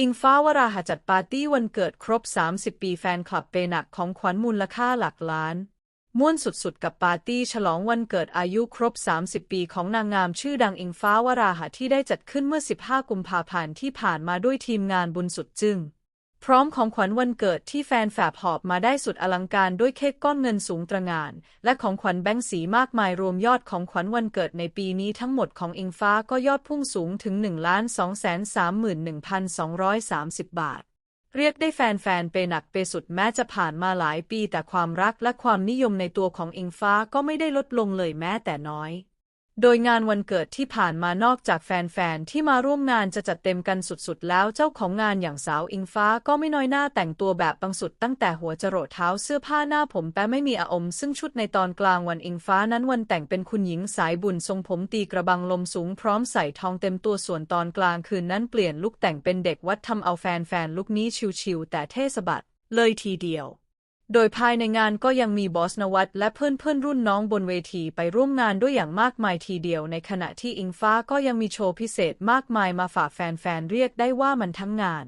อิงฟ้าวราหจัดปาร์ตี้วันเกิดครบ 30 ปีแฟนคลับเปหนักของขวัญมูลค่าหลักล้าน ม่วนสุดๆ กับปาร์ตี้ฉลองวันเกิดอายุครบ 30 ปีของนางงามชื่อดังอิงฟ้าวราหะที่ได้จัดขึ้นเมื่อ 15 กุมภาพันธ์ที่ผ่านมาด้วยทีมงานบุญสุดจึ้ง พร้อมของขวัญวันเกิดที่แฟนแฝบหอบมาได้สุดอลังการด้วยเค้กก้อนเงินสูงตระหง่าน และของขวัญแบงค์สีมากมายรวมยอดของขวัญวันเกิดในปีนี้ทั้งหมดของอิงฟ้าก็ยอดพุ่งสูงถึง 1 2 3 1 2 3 0 บาท เรียกได้แฟนๆ เปหนักเปสุดแม้จะผ่านมาหลายปีแต่ความรักและความนิยมในตัวของอิงฟ้าก็ไม่ได้ลดลงเลยแม้แต่น้อย โดยงานวันเกิดที่ผ่านมานอกจากแฟนๆ ที่มาร่วมงานจะจัดเต็มกันสุดๆ แล้วเจ้าของงานอย่างสาวอิงฟ้าก็ไม่น้อยหน้าแต่งตัวแบบบังสุดตั้งแต่หัวจรดเท้าเสื้อผ้าหน้าผมแปะไม่มีอาอม ซึ่งชุดในตอนกลางวันอิงฟ้านั้นวันแต่งเป็นคุณหญิงสายบุญทรงผมตีกระบังลมสูงพร้อมใส่ทองเต็มตัวส่วนตอนกลางคืนนั้นเปลี่ยนลุคแต่งเป็นเด็กวัดทำเอาแฟนๆ ลุคนี้ชิวๆแต่เท่สะบัดเลยทีเดียว โดยภายในงานก็ยังมีบอสนวัตและเพื่อนเพื่อนรุ่นน้องบนเวทีไปร่วมงานด้วยอย่างมากมายทีเดียว ในขณะที่อิงฟ้าก็ยังมีโชว์พิเศษมากมายมาฝากแฟนๆเรียกได้ว่ามันทั้งงาน